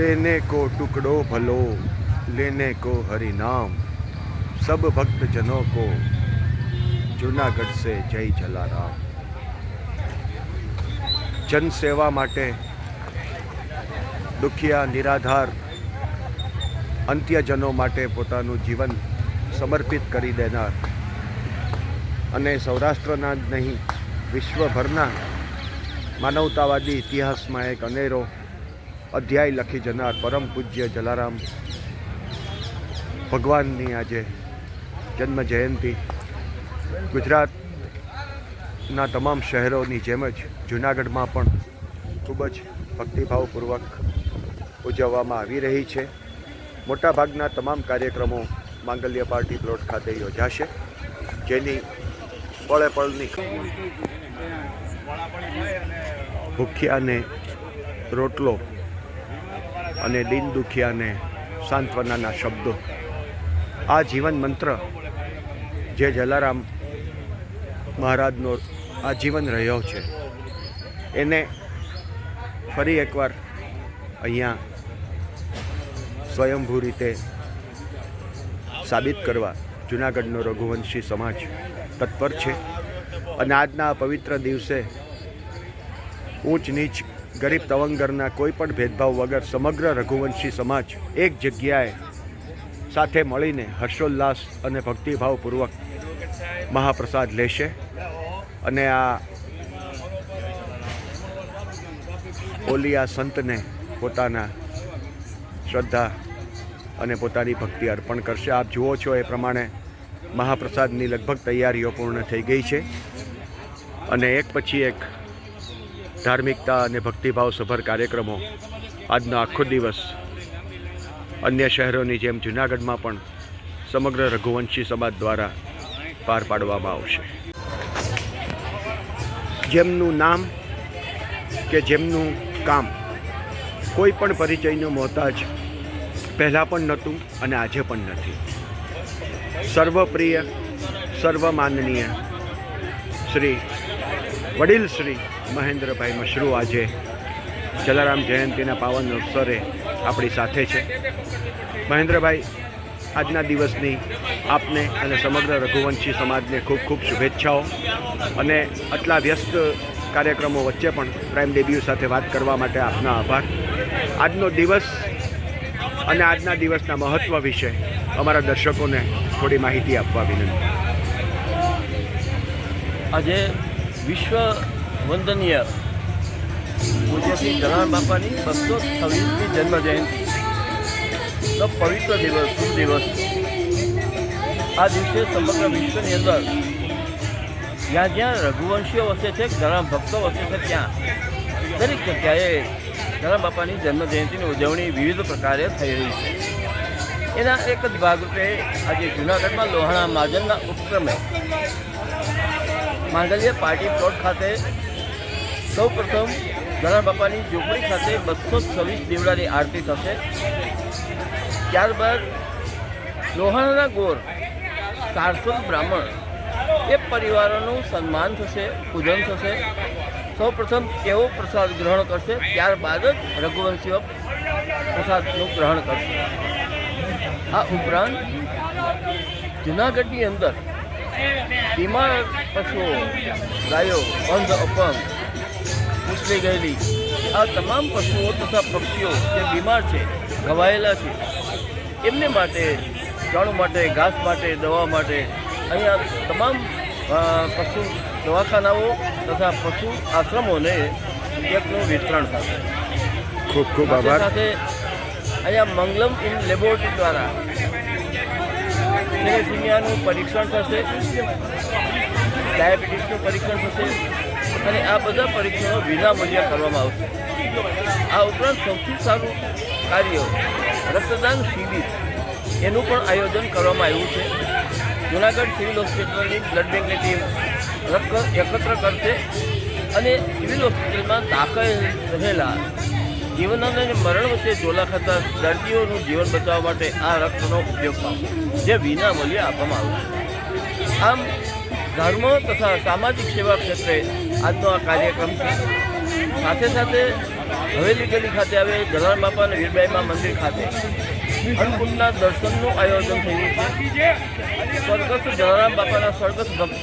દેને કો ટુકડો ભલો લેને કો હરિનામ સબ ભક્તજનો કો જૂનાગઢ સે જય જલારામ જનસેવા માટે દુખિયા નિરાધાર અંત્યજનો માટે પોતાનું જીવન સમર્પિત કરી દેનાર અને સૌરાષ્ટ્રના જ નહીં, વિશ્વભરના માનવતાવાદી ઇતિહાસમાં એક અનેરો અધ્યાય લખી જનાર પરમ પૂજ્ય જલારામ. ભગવાનની આજે જન્મ જયંતિ. ગુજરાતના તમામ શહેરોની જેમ જ જૂનાગઢમાં પણ ખૂબ જ ભક્તિભાવપૂર્વક ઉજવવામાં આવી રહી છે. મોટાભાગના તમામ કાર્યક્રમો માંગલ્ય પાર્ટી પ્લોટ ખાતે યોજાશે, જેની પળે પળની ભૂખ્યાને રોટલો અને દિન દુખિયાને સાંત્વનાના શબ્દો. આ જીવન મંત્ર જે જલારામ મહારાજનો આજીવન રહ્યો છે, એને ફરી એકવાર અહીંયા સ્વયંભૂ રીતે સાબિત કરવા જુનાગઢનો રઘુવંશી સમાજ તત્પર છે. અને આજના પવિત્ર દિવસે ઊંચ નીચ ગરીબ તવંગરના કોઈ પણ ભેદભાવ વગર સમગ્ર રઘુવંશી સમાજ એક જગ્યાએ સાથે મળીને હર્ષોલ્લાસ અને ભક્તિભાવપૂર્વક મહાપ્રસાદ લેશે. અને આ ઓલિયા સંતને પોતાના શ્રદ્ધા અને પોતાની ભક્તિ અર્પણ કરશે. આપ જુઓ છો એ પ્રમાણે મહાપ્રસાદની લગભગ તૈયારીઓ પૂર્ણ થઈ ગઈ છે. અને એક પછી એક ધાર્મિકતા અને ભક્તિભાવસભર કાર્યક્રમો આજનો આખો દિવસ અન્ય શહેરોની જેમ જૂનાગઢમાં પણ સમગ્ર રઘુવંશી સમાજ દ્વારા પાર પાડવામાં આવશે. જેમનું નામ કે જેમનું કામ કોઈ પણ પરિચયનો મોહતાજ પહેલાં પણ નહોતું અને આજે પણ નથી. સર્વપ્રિય, સર્વમાનનીય શ્રી વડીલ શ્રી મહેન્દ્રભાઈ મશરૂ આજે જલારામ જયંતિના પાવન અવસરે આપણી સાથે છે. મહેન્દ્રભાઈ, આજના દિવસની આપને અને સમગ્ર રઘુવંશી સમાજને ખૂબ ખૂબ શુભેચ્છાઓ અને આટલા વ્યસ્ત કાર્યક્રમો વચ્ચે પણ પ્રાઇમ ડેબ્યુ સાથે વાત કરવા માટે આપના આભાર. આજનો દિવસ અને આજના દિવસના મહત્ત્વ વિશે અમારા દર્શકોને થોડી માહિતી આપવા વિનંતી. આજે વિશ્વ વંદનીય. પૂજ્ય શ્રી બાપાની બસો છવ્વીસમી જન્મ જયંતિ તો પવિત્ર દિવસ, શુભ દિવસ. આ દિવસે સમગ્ર વિશ્વની અંદર જ્યાં જ્યાં રઘુવંશીઓ વસે છે ઘણા ભક્તો વસે છે, ત્યાં દરેક જગ્યાએ જલારામ બાપાની જન્મ જયંતિની ઉજવણી વિવિધ પ્રકારે થઈ રહી છે. એના એક જ ભાગરૂપે આજે જૂનાગઢમાં લોહાણા મહાજનના ઉપક્રમે માંગલ્ય પાર્ટી પ્લોટ ખાતે સૌ પ્રથમ જલારામ બાપાની ઝોપડી ખાતે બસો છવ્વીસ દીવડાની આરતી થશે. ત્યારબાદ લોહાણાના ગોર સારસ્વત બ્રાહ્મણ, એ પરિવારોનું સન્માન થશે, પૂજન થશે. સૌ પ્રથમ તેઓ પ્રસાદ ગ્રહણ કરશે? ત્યારબાદ જ રઘુવંશીઓ પ્રસાદનું ગ્રહણ કરશે. આ ઉપરાંત જુનાગઢની અંદર બીમાર પશુઓ, ગાયો અંધ અપંગ ઉછળી ગયેલી. આ તમામ પશુઓ તથા પક્ષીઓ જે બીમાર છે ઘવાયેલા છે એમને માટે ચણ માટે ઘાસ માટે દવા માટે અહીંયા તમામ પશુ દવાખાનાઓ તથા પશુ આશ્રમોને એકનું વિતરણ થશે ખૂબ ખૂબ આભાર. સાથે અહીંયા મંગલમ ઇન લેબોરેટરી દ્વારા થેલેસીમિયાનું પરીક્ષણ થશે ડાયાબિટીસનું પરીક્ષણ થશે અને આ બધા પરીક્ષણો વિનામૂલ્ય કરવામાં આવશે. આ ઉપરાંત સૌથી સારું કાર્ય રક્તદાન શિબિર એનું પણ આયોજન કરવામાં આવ્યું છે. જૂનાગઢ સિવિલ હોસ્પિટલની બ્લડ બેંકની ટીમ રક્ત એકત્ર કરશે અને સિવિલ હોસ્પિટલમાં દાખલ રહેલા જીવન અને મરણ વચ્ચે ઝોલા ખાતા દર્દીઓનું જીવન બચાવવા માટે આ રક્તનો ઉપયોગ થશે જે વિનામૂલ્ય આપવામાં આવશે. આમ ધર્મ તથા સામાજિક સેવા ક્ષેત્રે આજનો આ કાર્યક્રમ છે. સાથે સાથે હવેલી ગલી ખાતે આવે જલારામ બાપા અને વીરબાઈમાં મંદિર ખાતે અન્નકૂટના દર્શનનું આયોજન થયું છે. સ્વર્ગસ્થ જલારામ બાપાના સ્વર્ગસ્થ ભક્ત.